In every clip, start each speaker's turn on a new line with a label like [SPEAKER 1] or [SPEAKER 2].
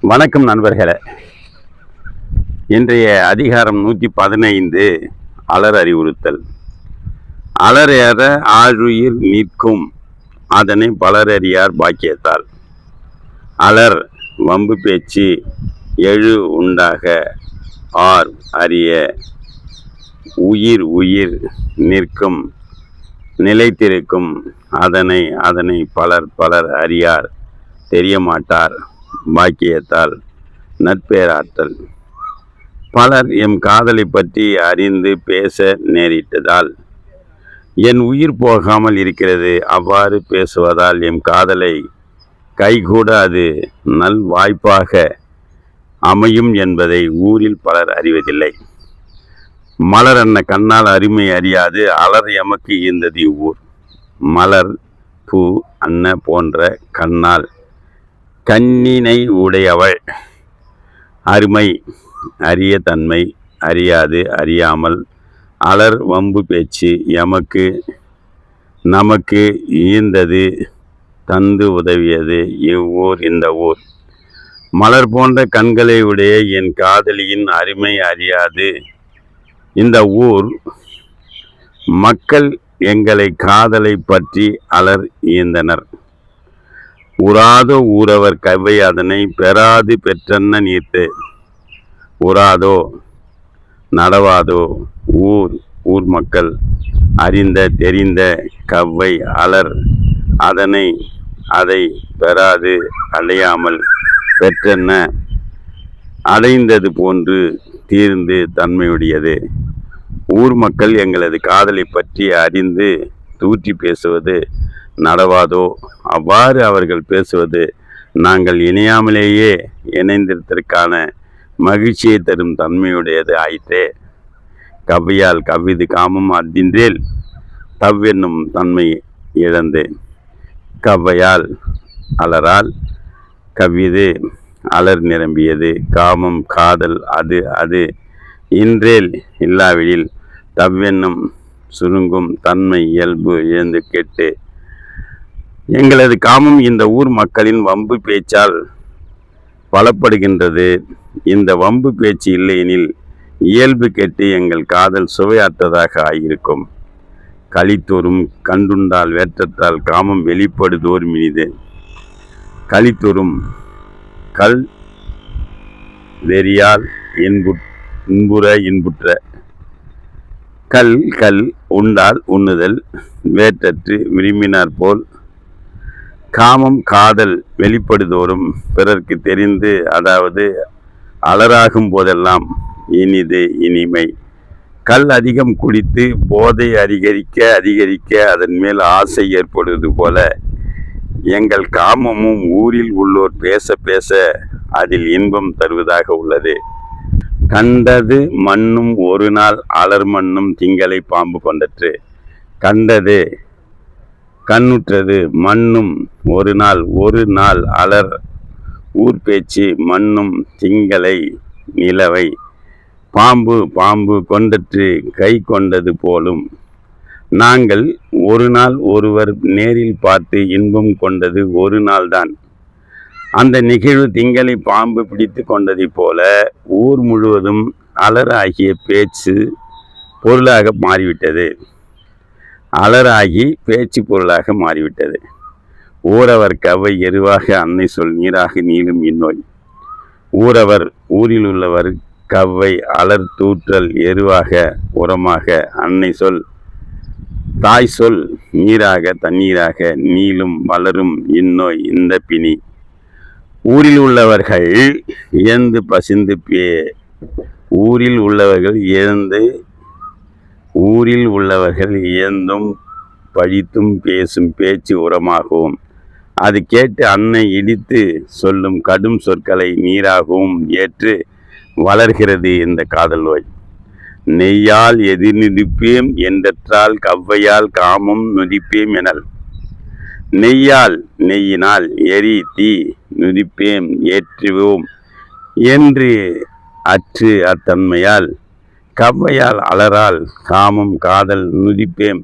[SPEAKER 1] வணக்கம் நண்பர்களே. இன்றைய அதிகாரம் நூற்றி பதினைந்து அலர் அறிவுறுத்தல். அலரேற ஆழுயிர் நிற்கும் அதனை பலரறியார் பாக்கியத்தால். அலர் வம்பு பேச்சு எழு உண்டாக ஆர் அறிய உயிர் உயிர் நிற்கும் நிலைத்திருக்கும் அதனை அதனை பலர் பலர் அறியார் தெரியமாட்டார். பாக்கியத்தால் நட்பேராற்றல் பலர் எம் காதலை பற்றி அறிந்து பேச நேரிட்டதால் என் உயிர் போகாமல் இருக்கிறது அவ்வாறு பேசுவதால் எம் காதலை கைகூட அது நல் வாய்ப்பாக அமையும் என்பதை ஊரில் பலர் அறிவதில்லை. மலர் அன்ன கண்ணால் அருமை அறியாது அலர் எமக்கு ஈந்தது இவ்வூர். மலர் பூ அன்ன போன்ற கண்ணால் கண்ணினை உடையவள். அருமை அரிய தன்மை அறியாது அறியாமல். அலர் வம்பு பேச்சு எமக்கு நமக்கு ஈந்தது தந்து உதவியது இவ்வூர் இந்த ஊர். மலர் போன்ற கண்களை உடைய என் காதலியின் அருமை அறியாது. இந்த ஊர் மக்கள் எங்களை காதலை பற்றி அலர் ஈந்தனர். உராதோ ஊரவர் கவ்வை அதனை பெறாது பெற்றன்ன நீர்த்து உராதோ நடவாதோ ஊர் ஊர் மக்கள் அறிந்த தெரிந்த கவ்வை அலர் அதனை அதை பெறாது அலையாமல் பெற்றென்ன அடைந்தது போன்று தீர்ந்து தன்மையுடையது. ஊர் மக்கள் எங்களது காதலை பற்றி அறிந்து தூற்றி பேசுவது நடவாதோ? அவ்வாறு அவர்கள் பேசுவது நாங்கள் இணையாமலேயே இணைந்திருத்தற்கான மகிழ்ச்சியை தரும் தன்மையுடையது ஆயிற்றே. கவ்வியால் கவ்விது காமம் அத்தின்றேல் தவ்வென்னும் தன்மை இழந்து. கவ்வையால் அலரால் கவ்விது அலர் நிரம்பியது. காமம் காதல் அது அது இன்றேல் இல்லாவிடில் தவ்வென்னும் சுருங்கும் தன்மை இயல்பு இழந்து கெட்டு எங்களது காமம் இந்த ஊர் மக்களின் வம்பு பேச்சால் பலப்படுகின்றது இந்த வம்பு பேச்சு இல்லையெனில் இயல்பு கெட்டு எங்கள் காதல் சுவையாற்றதாக ஆகியிருக்கும். களித்தோறும் கண்டுண்டால் வேற்றத்தால் காமம் வெளிப்படுதோர் மினிது களித்தோறும் கல் வெறியால் இன்பு இன்புற இன்புற்ற. கல் கல் உண்டால் உண்ணுதல் வேற்றற்று விரும்பினார் போல் காமம் காதல் வெளிப்படுதோறும் பிறர்க்கு தெரிந்து அதாவது அலராகும் போதெல்லாம் இனிது இனிமை. கல் அதிகம் குடித்து போதை அதிகரிக்க அதிகரிக்க அதன் மேல் ஆசை ஏற்படுவது போல எங்கள் காமமும் ஊரில் உள்ளோர் பேச பேச அதில் இன்பம் தருவதாக உள்ளது. கண்டது மண்ணும் ஒரு நாள் அலர் மண்ணும் திங்களை பாம்பு கொண்டற்று. கண்டது கண்ணுற்றது. மண்ணும் ஒரு நாள் ஒரு நாள் அலர். ஊர் பேச்சு மண்ணும் திங்களை நிலவை. பாம்பு பாம்பு கொண்டற்று கை கொண்டது போலும். நாங்கள் ஒரு நாள் ஒருவர் நேரில் பார்த்து இன்பம் கொண்டது ஒரு நாள்தான். அந்த நிகழ்வு திங்களை பாம்பு பிடித்து கொண்டதைப் போல ஊர் முழுவதும் அலர் ஆகிய பேச்சு பொருளாக மாறிவிட்டது. அலராகி பேச்சு பொருளாக மாறிவிட்டது. ஊரவர் கவை எருவாக அன்னை சொல் நீராக நீளும் இந்நோய். ஊரவர் ஊரில் உள்ளவர் கவ்வை அலர் தூற்றல் எருவாக உரமாக அன்னை சொல் தாய் சொல் நீராக தண்ணீராக நீளும் வளரும் இந்நோய் இந்த பிணி. ஊரில் உள்ளவர்கள் இயந்து பசிந்து பே ஊரில் உள்ளவர்கள் இழந்து ஊரில் உள்ளவர்கள் இயந்தும் பழித்தும் பேசும் பேச்சு உரமாகவும் அது கேட்டு அன்னை இடித்து சொல்லும் கடும் சொற்களை நீராகவும் ஏற்று வளர்கிறது இந்த காதல் நோய். நெய்யால் எதிர்நிதிப்பேம் என்றற்றால் கவ்வையால் காமம் நுதிப்பேம் எனல். நெய்யால் நெய்யினால் எரி தீ நுதிப்பேம் ஏற்றுவோம் என்று அற்று அத்தன்மையால் கவ்வையால் அலரால் காமம் காதல் நுதிப்பேம்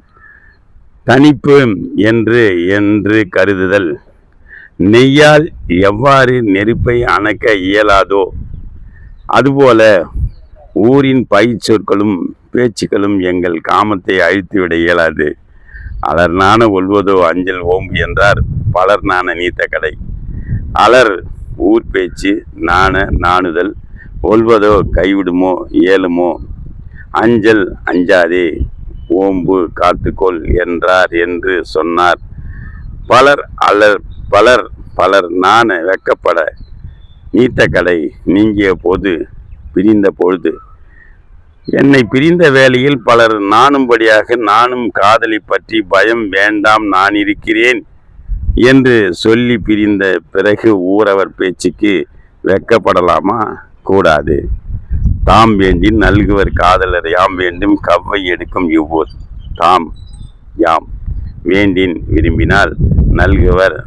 [SPEAKER 1] தனிப்பேம் என்று என்று கருதுதல். நெய்யால் எவ்வாறு நெருப்பை அணைக்க இயலாதோ அதுபோல ஊரின் பயிர் சொற்களும் பேச்சுக்களும் எங்கள் காமத்தை அழித்துவிட இயலாது. அலர் நாண ஒல்வதோ அஞ்சல் ஓம்பு என்றார். பலர் நாண நீத்த கடை. அலர் ஊர் பேச்சு நாண நாணுதல். ஒல்வதோ கைவிடுமோ இயலுமோ அஞ்சல் அஞ்சாதே ஓம்பு காத்துக்கொள் என்றார் என்று சொன்னார். பலர் அலர் பலர் பலர் நான் வெக்கப்பட நீத்த கடை நீங்கிய போது பிரிந்த பொழுது. என்னை பிரிந்த வேளையில் பலர் நாணும்படியாக நானும் காதலி பற்றி பயம் வேண்டாம் நான் இருக்கிறேன் என்று சொல்லி பிரிந்த பிறகு ஊரவர் பேச்சுக்கு வெக்கப்படலாமா கூடாது. தாம் வேண்டி நல்குவர் காதலர் யாம் வேண்டும் கவ்வை எடுக்கும் இவ்வோர். தாம் யாம் வேண்டின் விரும்பினால் நல்குவர்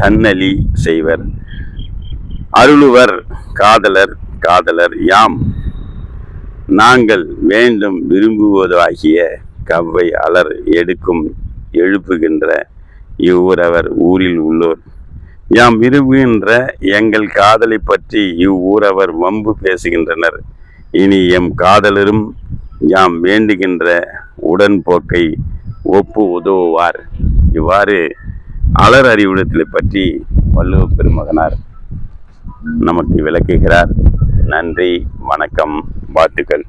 [SPEAKER 1] தன்னலி செய்வர். அருளுவர் காதலர் காதலர் யாம் நாங்கள் வேண்டும் விரும்புவதாகிய கவ்வை அலர் எடுக்கும் எழுப்புகின்ற இவ்வூரவர் ஊரில் உள்ளோர். யாம் விரும்புகின்ற எங்கள் காதலை பற்றி இவ்வூரவர் வம்பு பேசுகின்றனர். இனி எம் காதலரும் யாம் வேண்டுகின்ற உடன்போக்கை ஒப்பு உதவுவார். இவ்வாறு அலர் அறிவுடத்தை பற்றி வள்ளுவ பெருமகனார் நமக்கு விளக்குகிறார். நன்றி வணக்கம் வாழ்த்துக்கள்.